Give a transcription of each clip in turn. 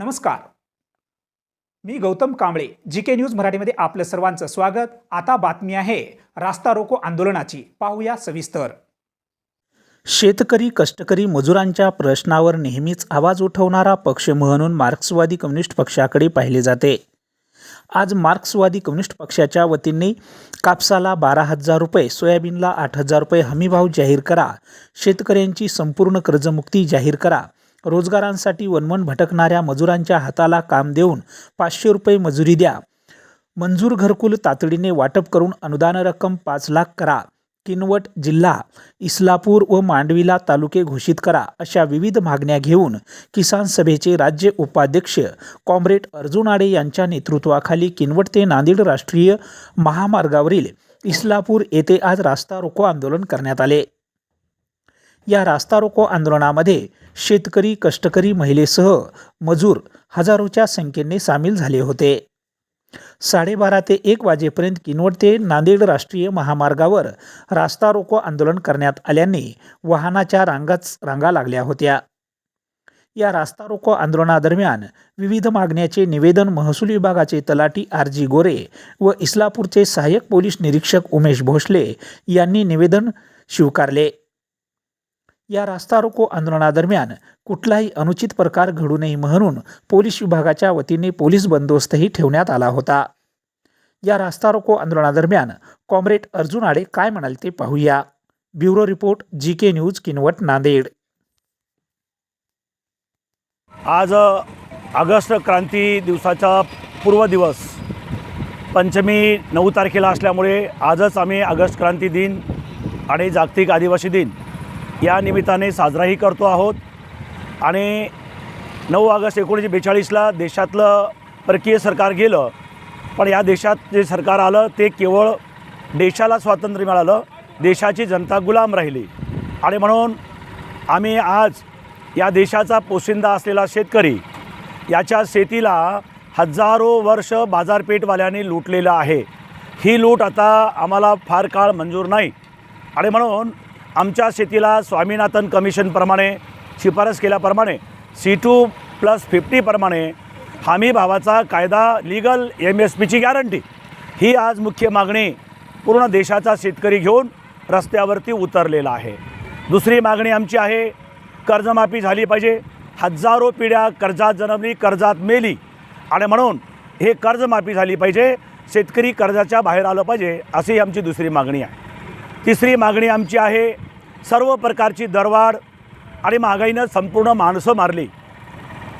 नमस्कार. मी Gautam Kamble G K news मराठीमध्ये आपलं सर्वांचं स्वागत. आता बातमी आहे रास्ता रोको आंदोलनाची. पाहूया सविस्तर. शेतकरी कष्टकरी मजुरांच्या प्रश्नावर नेहमीच आवाज उठवणारा पक्ष म्हणून मार्क्सवादी कम्युनिस्ट पक्षाकडे पाहिले जाते. आज मार्क्सवादी कम्युनिस्ट पक्षाच्या वतीने कापसाला बारा हजार रुपये सोयाबीनला आठ हजार रुपये हमीभाव जाहीर करा. शेतकऱ्यांची संपूर्ण कर्जमुक्ती जाहीर करा. रोजगारांसाठी वनवन भटकणाऱ्या मजुरांच्या हाताला काम देऊन पाचशे रुपये मजुरी द्या. मंजूर घरकुल तातडीने वाटप करून अनुदान रक्कम पाच लाख करा. किनवट जिल्हा इस्लापूर व मांडवीला तालुके घोषित करा अशा विविध मागण्या घेऊन किसान सभेचे राज्य उपाध्यक्ष कॉम्रेड अर्जुन आडे यांच्या नेतृत्वाखाली किनवट ते नांदेड राष्ट्रीय महामार्गावरील इस्लापूर येथे आज रास्ता रोको आंदोलन करण्यात आले. या रास्ता रोको आंदोलनामध्ये शेतकरी कष्टकरी महिलेसह मजूर हजारोच्या संख्येने सामील झाले होते. साडेबारा ते एक वाजेपर्यंत किनवट ते नांदेड राष्ट्रीय महामार्गावर रास्ता रोको आंदोलन करण्यात आल्याने वाहनाच्या रांगाच रांगा लागल्या होत्या. या रास्ता रोको आंदोलनादरम्यान विविध मागण्याचे निवेदन महसूल विभागाचे तलाटी आर जी गोरे व इस्लापूरचे सहाय्यक पोलीस निरीक्षक उमेश भोसले यांनी निवेदन स्वीकारले. या रास्ता रोको आंदोलनादरम्यान कुठलाही अनुचित प्रकार घडू नये म्हणून पोलीस विभागाच्या वतीने पोलीस बंदोबस्तही ठेवण्यात आला होता. या रास्ता रोको आंदोलनादरम्यान कॉम्रेड अर्जुन आडे काय म्हणाले ते पाहूया. Bureau report G K news Kinwat Nanded. आज ऑगस्ट क्रांती दिवसाचा पूर्व दिवस. पंचमी नऊ तारखेला असल्यामुळे आजच आम्ही ऑगस्ट क्रांती दिन आणि जागतिक आदिवासी दिन या निमित्ताने साजराही करतो आहोत. आणि नऊ ऑगस्ट एकोणीसशे बेचाळीसला देशातलं परकीय सरकार गेलं. पण या देशात जे सरकार आलं ते केवळ देशाला स्वातंत्र्य मिळालं. देशाची जनता गुलाम राहिली. आणि म्हणून आम्ही आज या देशाचा पोशिंदा असलेला शेतकरी याच्या शेतीला हजारो वर्ष बाजारपेठवाल्याने लुटलेलं आहे. ही लूट आता आम्हाला फार काळ मंजूर नाही. आणि म्हणून आमच्या शेतीला स्वामीनाथन कमिशनप्रमाणे शिफारस केल्याप्रमाणे सी टू प्लस फिफ्टीप्रमाणे हमी भावाचा कायदा लिगल एम एस पीची गॅरंटी ही आज मुख्य मागणी पूर्ण देशाचा शेतकरी घेऊन रस्त्यावरती उतरलेला आहे. दुसरी मागणी आमची आहे कर्जमाफी झाली पाहिजे. हजारो पिढ्या कर्जात जन्मली कर्जात मेली. आणि म्हणून हे कर्जमाफी झाली पाहिजे शेतकरी कर्जाच्या बाहेर आलं पाहिजे अशी आमची दुसरी मागणी आहे. तिसरी मागणी आमची आहे सर्व प्रकारची दरवाढ आणि महागाईनं संपूर्ण माणसं मारली.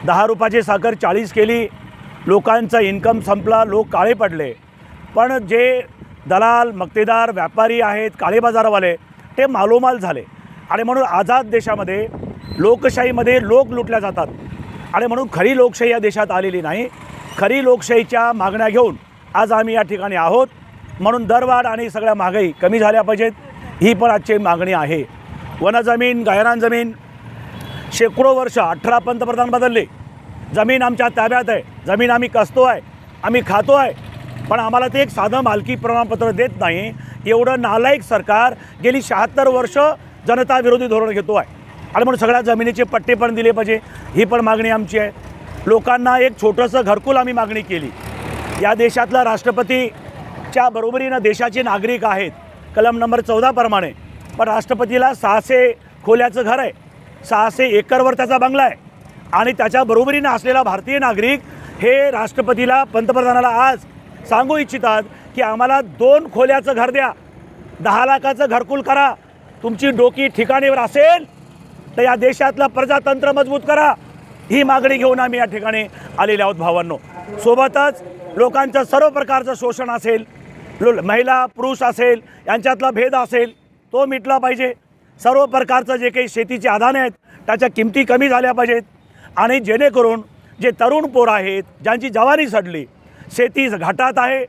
दहा रुपयाची साखर चाळीस केली लोकांचा इन्कम संपला लोक काळे पडले. पण जे दलाल मक्तेदार व्यापारी आहेत काळे बाजारवाले ते मालोमाल झाले. आणि म्हणून आझाद देशामध्ये लोकशाहीमध्ये लोक लुटल्या जातात. आणि म्हणून खरी लोकशाही या देशात आलेली नाही. खरी लोकशाहीच्या मागण्या घेऊन आज आम्ही या ठिकाणी आहोत. म्हणून दरवाढ आणि सगळ्या महागाई कमी झाल्या पाहिजेत. ही पण आजची मागणी आहे. वनजमीन गायरान जमीन शेकडो वर्ष अठरा पंतप्रधान बदलले. जमीन आमच्या ताब्यात आहे. जमीन आम्ही कसतो आहे? आम्ही खातो आहे. पण आम्हाला ते एक साधं मालकी प्रमाणपत्र देत नाही. एवढं नालायक सरकार गेली शहात्तर वर्ष जनता विरोधी धोरण घेतो आहे. आणि म्हणून सगळ्या जमिनीचे पट्टे पण दिले पाहिजे. ही पण मागणी आमची आहे. लोकांना एक छोटंसं घरकुल आम्ही मागणी केली. या देशातला राष्ट्रपती च्या बरोबरीनं देशाचे नागरिक आहेत. कलम नंबर चौदाप्रमाणे पण राष्ट्रपतीला सहाशे खोल्याचं घर आहे. सहाशे एकरवर त्याचा बंगला आहे. आणि त्याच्या बरोबरीनं असलेला भारतीय नागरिक हे राष्ट्रपतीला पंतप्रधानाला आज सांगू इच्छितात की आम्हाला दोन खोल्याचं घर द्या. दहा लाखाचं घरकुल करा. तुमची डोकी ठिकाणीवर असेल तर या देशातलं प्रजातंत्र मजबूत करा. ही मागणी घेऊन आम्ही या ठिकाणी आलेले आहोत भावांनो. सोबतच लोकांचं सर्व प्रकारचं शोषण असेल लो महिला पुरुष असेल यांच्यातला भेद असेल तो मिटला पाहिजे. सर्व प्रकारचं जे काही शेतीचे आधान आहेत त्याच्या किमती कमी झाल्या पाहिजेत. आणि जेणेकरून जे तरुण पोर आहेत ज्यांची जवानी सडली शेती घाटात आहे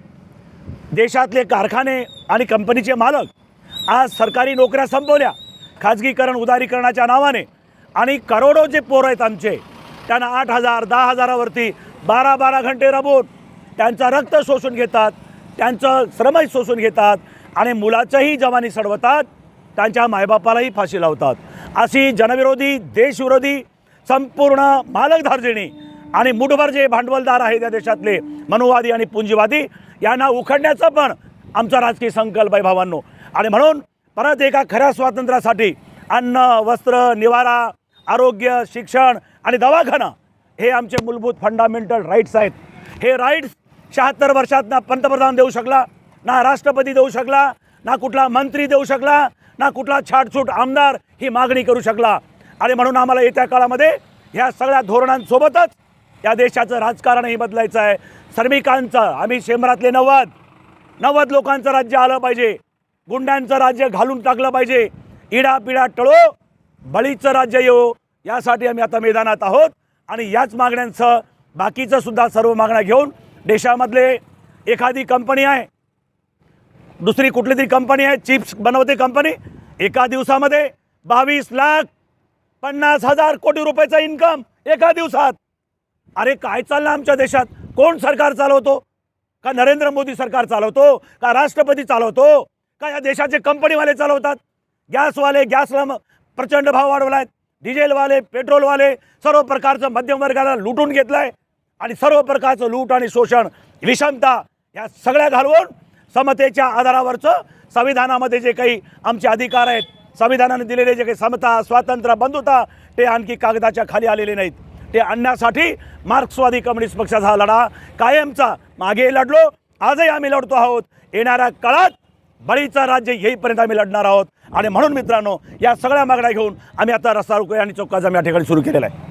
देशातले कारखाने आणि कंपनीचे मालक आज सरकारी नोकऱ्या संपवल्या. खाजगीकरण उदारीकरणाच्या नावाने. आणि करोडो जे पोरं आहेत आमचे त्यांना आठ हजार दहा हजारावरती बारा बारा घंटे राबवून त्यांचा रक्त शोषून घेतात. त्यांचं श्रमही शोषून घेतात आणि मुलाचंही जवानी सडवतात त्यांच्या मायबापालाही फाशी लावतात. अशी जनविरोधी देशविरोधी संपूर्ण मालकधार्जिणी आणि मुठभर जे भांडवलदार आहेत या देशातले मनुवादी आणि पुंजीवादी. यांना उखडण्याचा पण आमचा राजकीय संकल्प आहे भावांनो. आणि म्हणून परत एका खऱ्या स्वातंत्र्यासाठी अन्न वस्त्र निवारा आरोग्य शिक्षण आणि दवाखाना हे आमचे मूलभूत फंडामेंटल राईट्स आहेत. हे राईट्स शहात्तर वर्षात ना पंतप्रधान देऊ शकला ना राष्ट्रपती देऊ शकला ना कुठला मंत्री देऊ शकला ना कुठला छाटछूट आमदार ही मागणी करू शकला. आणि म्हणून आम्हाला येत्या काळामध्ये ह्या सगळ्या धोरणांसोबतच या देशाचं राजकारणही बदलायचं आहे. श्रमिकांचं आम्ही शंभरातले नव्वद नव्वद लोकांचं राज्य आलं पाहिजे. गुंड्यांचं राज्य घालून टाकलं पाहिजे. इडापिडा टळो बळीचं राज्य येऊ यासाठी आम्ही आता मैदानात आहोत. आणि याच मागण्यांचं बाकीचं सुद्धा सर्व मागण्या घेऊन देशामधले एखादी कंपनी आहे दुसरी कुठली तरी कंपनी आहे चिप्स बनवते कंपनी एका दिवसामध्ये बावीस लाख पन्नास हजार कोटी रुपयाचा इन्कम एका दिवसात. अरे काय चाललं आमच्या देशात? कोण सरकार चालवतो? का नरेंद्र मोदी सरकार चालवतो? का राष्ट्रपती चालवतो? का या देशाचे कंपनीवाले चालवतात? गॅसवाले गॅसला प्रचंड भाव वाढवला आहेत डिझेलवाले पेट्रोलवाले सर्व प्रकारचं मध्यम वर्गाला लुटून घेतलं आहे आणि सर्व प्रकारचं लूट आणि शोषण विषमता या सगळ्या घालवून समतेच्या आधारावरचं संविधानामध्ये जे काही आमचे अधिकार आहेत संविधानाने दिलेले जे काही समता स्वातंत्र्य बंधुता ते आणखी कागदाच्या खाली आलेले नाहीत. ते आणण्यासाठी मार्क्सवादी कम्युनिस्ट पक्षाचा हा लढा कायमचा मागे लढलो. आजही आम्ही लढतो आहोत. येणाऱ्या काळात बळीचं राज्य येईपर्यंत आम्ही लढणार आहोत. आणि म्हणून मित्रांनो या सगळ्या मागण्या घेऊन आम्ही आता रस्ता रोको आणि चौकाचा या ठिकाणी सुरू केलेला आहे.